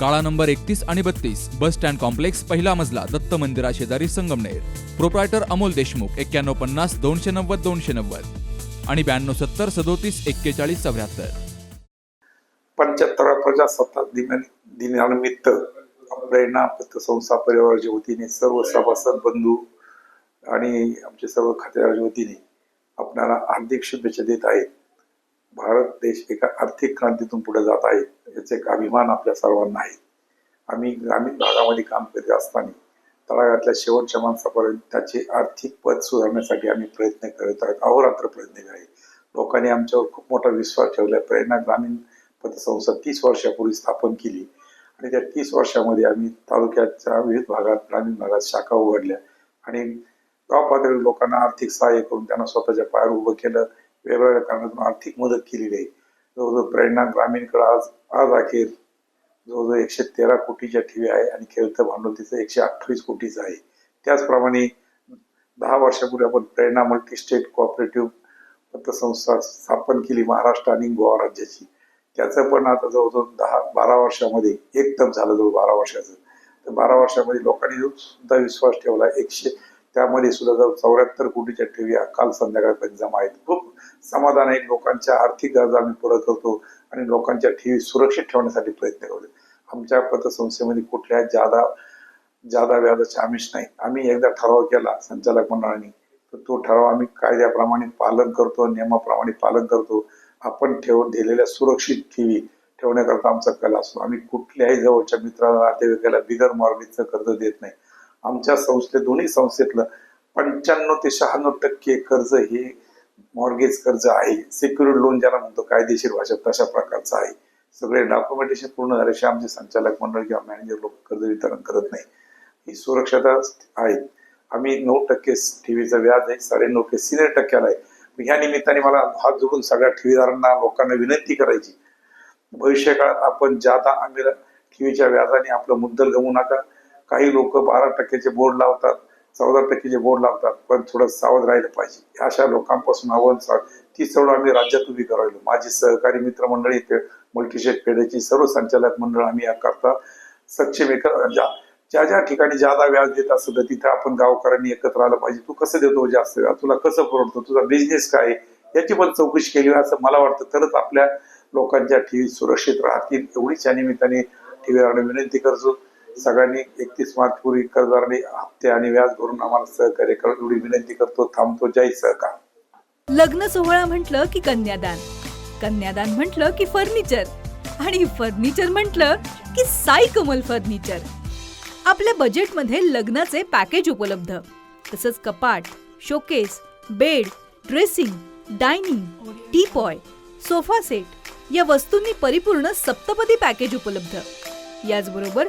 काळा नंबर एकतीस आणि बत्तीस बस स्टँड कॉम्प्लेक्स पहिला मजला दत्त मंदिरा शेजारी संगमनेर. प्रोप्रायटर अमोल देशमुख एक्क्याण्णव पन्नास दोनशे नव्वद दोनशे नव्वद. आणि ब्याण्णव सत्तर सदोतीस एक्केचाळीस चौऱ्याहत्तर. पंच्याहत्तरा प्रजासत्ताक दिन दिनानिमित्त प्रेरणा संस्था परिवाराच्या वतीने सर्व सभासद बंधू आणि आमचे सर्व खातेदाराच्या वतीने आपल्याला हार्दिक शुभेच्छा देत आहेत. भारत देश एका आर्थिक क्रांतीतून पुढे जात आहे याचा एक अभिमान आपल्या सर्वांना आहे. आम्ही ग्रामीण भागामध्ये काम करीत असताना तळागाळातल्या शेवटच्या माणसापर्यंत त्याचे आर्थिक पद सुधारण्यासाठी आम्ही प्रयत्न करत आहोत अहोरात्र प्रयत्न करत लोकांनी आमच्यावर खूप मोठा विश्वास ठेवला प्रेरणा ग्रामीण पतसंस्था तीस वर्षापूर्वी स्थापन केली. आणि त्या तीस वर्षामध्ये आम्ही तालुक्याच्या विविध भागात ग्रामीण भागात शाखा उघडल्या. आणि गाव पातळी लोकांना आर्थिक सहाय्य करून त्यांना स्वतःच्या पायावर उभं केलं. वेगवेगळ्या कारणातून आर्थिक मदत केलेली आहे. जवळजवळ प्रेरणा ग्रामीणकडे आज आज अखेर जवळजवळ एकशे तेरा कोटीच्या ठेवी आहे आणि खेळतं भांडवल तिचं एकशे अठ्ठावीस कोटीचं आहे. त्याचप्रमाणे दहा वर्षापूर्वी आपण प्रेरणा मल्टी स्टेट कोऑपरेटिव्ह पतसंस्था स्थापन केली महाराष्ट्र आणि गोवा राज्याची. त्याचं पण आता जवळजवळ दहा बारा वर्षामध्ये एकदम झालं जवळ बारा वर्षाचं. तर बारा वर्षामध्ये लोकांनी सुद्धा विश्वास ठेवला एकशे त्यामध्ये सुद्धा जवळ चौऱ्याहत्तर कोटीच्या ठेवी काल संध्याकाळपर्यंत जमा आहेत. खूप समाधान आहे. लोकांच्या आर्थिक गरजा आम्ही पुरं करतो आणि लोकांच्या ठेवी सुरक्षित ठेवण्यासाठी प्रयत्न करतो. आमच्या पतसंस्थेमध्ये कुठल्या जादा जादा व्याजाचे आमिष नाही. आम्ही एकदा ठराव केला संचालक मंडळाने तर तो ठराव आम्ही कायद्याप्रमाणे पालन करतो नियमाप्रमाणे पालन करतो. आपण ठेवून दिलेल्या सुरक्षित ठेवी ठेवण्याकरता आमचा कला असतो. आम्ही कुठल्याही जवळच्या मित्राला नातेवाईकाला बिगर मॉर्गेजचं कर्ज देत नाही. आमच्या संस्थे दोन्ही संस्थेतलं पंच्याण्णव ते शहाण्णव टक्के कर्ज हे मॉर्गेज कर्ज आहे. सिक्युरिड लोन ज्याला म्हणतो कायदेशीर भाषेत तशा प्रकारचं आहे. सगळे डॉक्युमेंटेशन पूर्ण झाल्याशिवाय आमचे संचालक मंडळ किंवा मॅनेजर लोक कर्ज वितरण करत नाही. ही सुरक्षता आहेत. आम्ही नऊ टक्के ठेवीचं व्याज आहे साडेनऊ टक्के सिनियर टक्क्याला आहे. ह्या निमित्ताने मला हात जोडून सगळ्या ठेवीदारांना लोकांना विनंती करायची. भविष्यकाळात आपण ज्यादा आम्ही ठेवीच्या व्याजाने आपलं मुद्दल गमवू नका काही लोक बारा टक्क्याचे बोर्ड लावतात चौदा टक्केचे बोर्ड लावतात पण थोडं सावध राहिलं पाहिजे. अशा लोकांपासून आव्हान सा ती चळवळ आम्ही राज्यात उभी करायलो. माझी सहकारी मित्रमंडळी मल्टीशेट फेड्याची सर्व संचालक मंडळ आम्ही याकरता सक्षम एक ज्या ज्या ज्या ठिकाणी जादा व्याज देत असतं तिथं आपण गावकऱ्यांनी एकत्र आलं पाहिजे. तू कसं देतो जास्त व्याज तुला कसं परवडतो? तुझा बिझनेस काय आहे? याची पण चौकशी केली असं मला वाटतं. तरच आपल्या लोकांच्या ठेवी सुरक्षित राहतील. एवढीच या निमित्ताने ठेवी विनंती करतो. सगळ्यांनी एकतीस मार्च पूर्वी कर्जदारांनी हप्ते आणि व्याज भरून आम्हाला सहकार्य करून एवढी विनंती करतो. थांबतो. जय सहकार. लग्न सोहळा म्हटलं की कन्यादान. कन्यादान म्हटलं की फर्निचर. आणि फर्निचर म्हटलं की साई कमल फर्निचर. आपल्या बजेटमध्ये लग्नाचे पॅकेज उपलब्ध. तसंच कपाट showcase bed dressing dining teapoy sofa set या वस्तूंनी परिपूर्ण सप्तपदी पॅकेज उपलब्ध. याचबरोबर